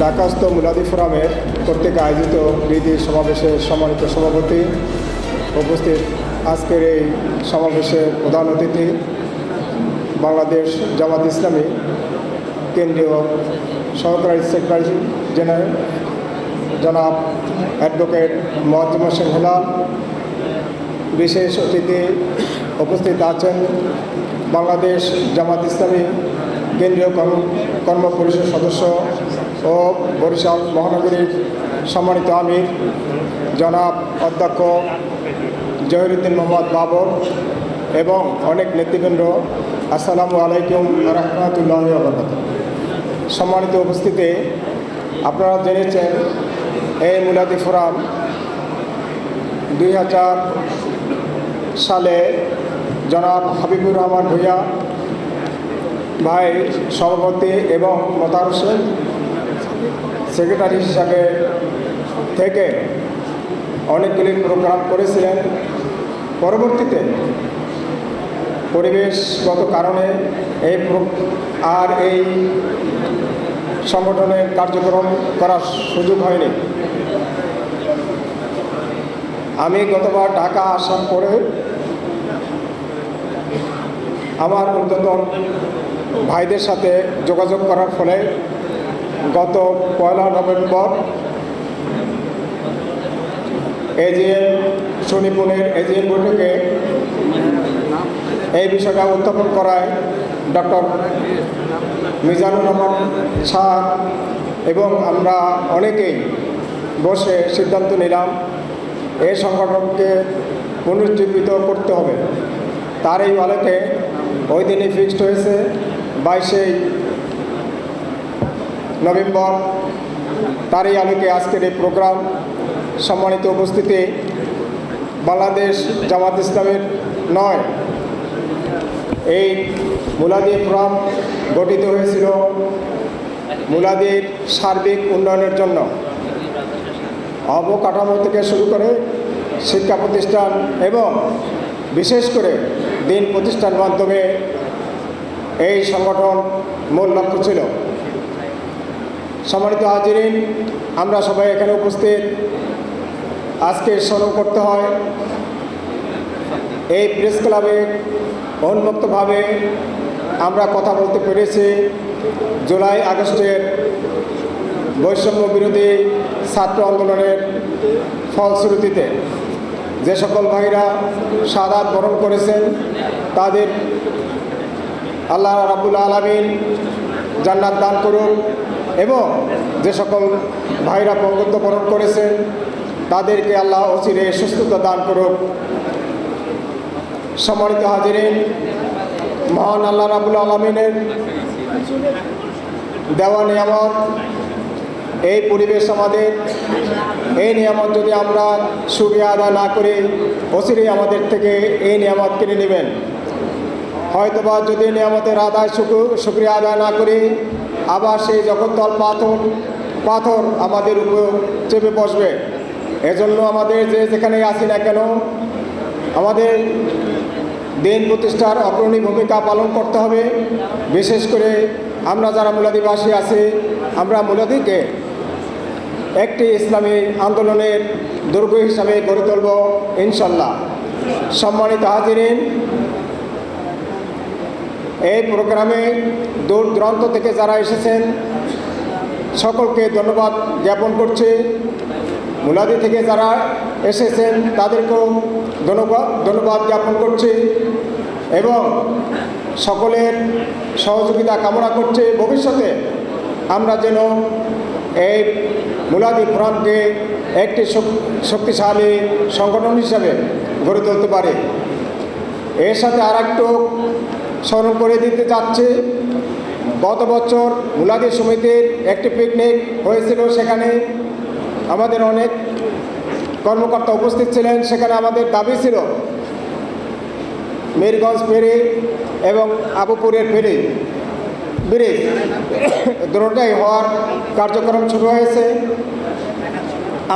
ঢাকাস্থ মুলাদি ফোরামের কর্তৃক আয়োজিত বিধি সমাবেশের সম্মানিত সভাপতি উপস্থিত। আজকের এই সমাবেশের প্রধান অতিথি বাংলাদেশ জামাত ইসলামী, কেন্দ্রীয় সহকারী সেক্রেটারি জেনারেল জনাব অ্যাডভোকেট মহাত্মা হোসেন হেলাল, বিশেষ অতিথি উপস্থিত আছেন বাংলাদেশ জামাত ইসলামী, কেন্দ্রীয় কর্ম পরিষদ সদস্য ও বরিশাল মহানগরীর সম্মানিত আমির, জনাব অধ্যক্ষ জহিরুদ্দিন মোহাম্মদ বাবর এবং অনেক নেতৃবৃন্দ, আসসালামু আলাইকুম রহমতুল্লাহ সম্মানিত উপস্থিতি, আপনারা জেনেছেন এই মুলাদি ফোরাম দুই হাজার সালে জনাব হাবিবুর রহমান ভূঁইয়া ভাই সভাপতি এবং মতার হোসেন সেক্রেটারি হিসাবে থেকে অনেকগুলি প্রোগ্রাম করেছিলেন। পরবর্তীতে পরিবেশগত কারণে এই আর এই সংগঠনের কার্যক্রম করার সুযোগ হয়নি। আমি গতবার ঢাকা আসার পরে আমার ঊর্ধ্বতন ভাইদের সাথে যোগাযোগ করার ফলে গত পয়লা নভেম্বর এজিএম শনিপুনের এজিএম বৈঠকে এই বিষয়টা উত্থাপন করায় ডক্টর মিজানুর রহমান শাহ এবং আমরা অনেকেই বসে সিদ্ধান্ত নিলাম এই সংগঠনকে পুনরুজ্জীবিত করতে হবে। তার এই আলোকে ওই দিনই ফিক্সড হয়েছে বাইশে নভেম্বর তার এই আলোকে আজকের এই প্রোগ্রাম, সম্মানিত উপস্থিতি, বাংলাদেশ জামাত ইসলামের নয়, এই মুলাদি ফোরাম গঠিত হয়েছিল মুলাদির সার্বিক উন্নয়নের জন্য। অবকাঠামো থেকে শুরু করে শিক্ষা প্রতিষ্ঠান এবং বিশেষ করে দিন প্রতিষ্ঠান মাধ্যমে এই সংগঠন মূল লক্ষ্য ছিল। সম্মানিত হাজিরিন, আমরা সবাই এখানে উপস্থিত। আজকে স্মরণ করতে হয়, এই প্রেস ক্লাবে উন্মুক্তভাবে আমরা কথা বলতে পেরেছি। জুলাই আগস্টের বৈষম্য বিরোধী ছাত্র আন্দোলনের ফলশ্রুতিতে যে সকল ভাইরা সাদা বরণ করেছেন, তাদের আল্লাহ রাবুল আলমিন জান্নাত দান করুন এবং যে সকল ভাইরা বরণ করেছেন, তাদেরকে আল্লাহ অচিরে সুস্থতা দান করুক। সম্মানিত হাজিরিন, মহান আল্লাহ রাবুল আলমিনের দেওয়া নিয়ামত এই পরিবেশ আমাদের, এই নিয়ামত যদি আমরা সুবিধা আদায় না করি, অচিরেই আমাদের থেকে এই নিয়ামত কিনে নেবেন। হয়তোবা যদি নিয়ামতের আদায় সুক্রিয়া আদায় না করি, আবার সেই জগত্তল পাথর পাথর আমাদের উপর চেপে বসবে। এজন্য আমাদের যে যেখানে আসি না কেন, আমাদের দিন প্রতিষ্ঠার অগ্রণী ভূমিকা পালন করতে হবে। বিশেষ করে আমরা যারা মুলাদিবাসী আছি, আমরা মুলাদিকে একটি ইসলামী আন্দোলনের দুর্গ হিসাবে গড়ে তুলব, ইনশাল্লাহ। সম্মানিত হাজিরিন এই প্রোগ্রামে দূর দূরান্ত থেকে যারা এসেছেন, সকলকে ধন্যবাদ জ্ঞাপন করছি। মুলাদি থেকে যারা এসেছেন, তাদেরকেও ধন্যবাদ ধন্যবাদ জ্ঞাপন করছি এবং সকলের সহযোগিতা কামনা করছে। ভবিষ্যতে আমরা যেন এই মুলাদি ফোরামকে একটি শক্তিশালী সংগঠন হিসাবে গড়ে তুলতে পারি। এর সাথে আর একটু স্মরণ করে দিতে চাচ্ছি। গত বছর মুলাদি সমিতির একটি পিকনিক হয়েছিল সেখানে আমাদের অনেক কর্মকর্তা উপস্থিত ছিলেন। সেখানে আমাদের দাবি ছিল মিরগঞ্জ ফেরি এবং আবুপুরের ফেরি ব্রিজ দুটোটাই হওয়ার কার্যক্রম শুরু হয়েছে।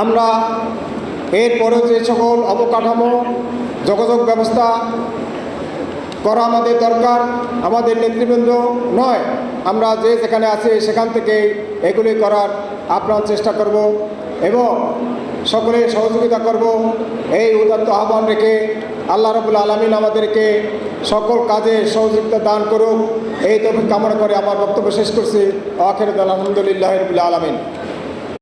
আমরা এরপরেও যে সকল অবকাঠামো, যোগাযোগ ব্যবস্থা করা আমাদের দরকার, আমাদের নেতৃবৃন্দ নয়। আমরা যে যেখানে আছি সেখান থেকে এগুলি করার আপ্রাণ চেষ্টা করব এবং সকলে সহযোগিতা করব। এই উদাত্ত আহ্বান রেখে আল্লাহ রবুল আলমিন আমাদেরকে সকল কাজে সহযোগিতা দান করুক। এই তফিক কামনা করে আমার বক্তব্য শেষ করছি। আখের আলহামদুলিল্লাহ রবুল্লা আলমিন।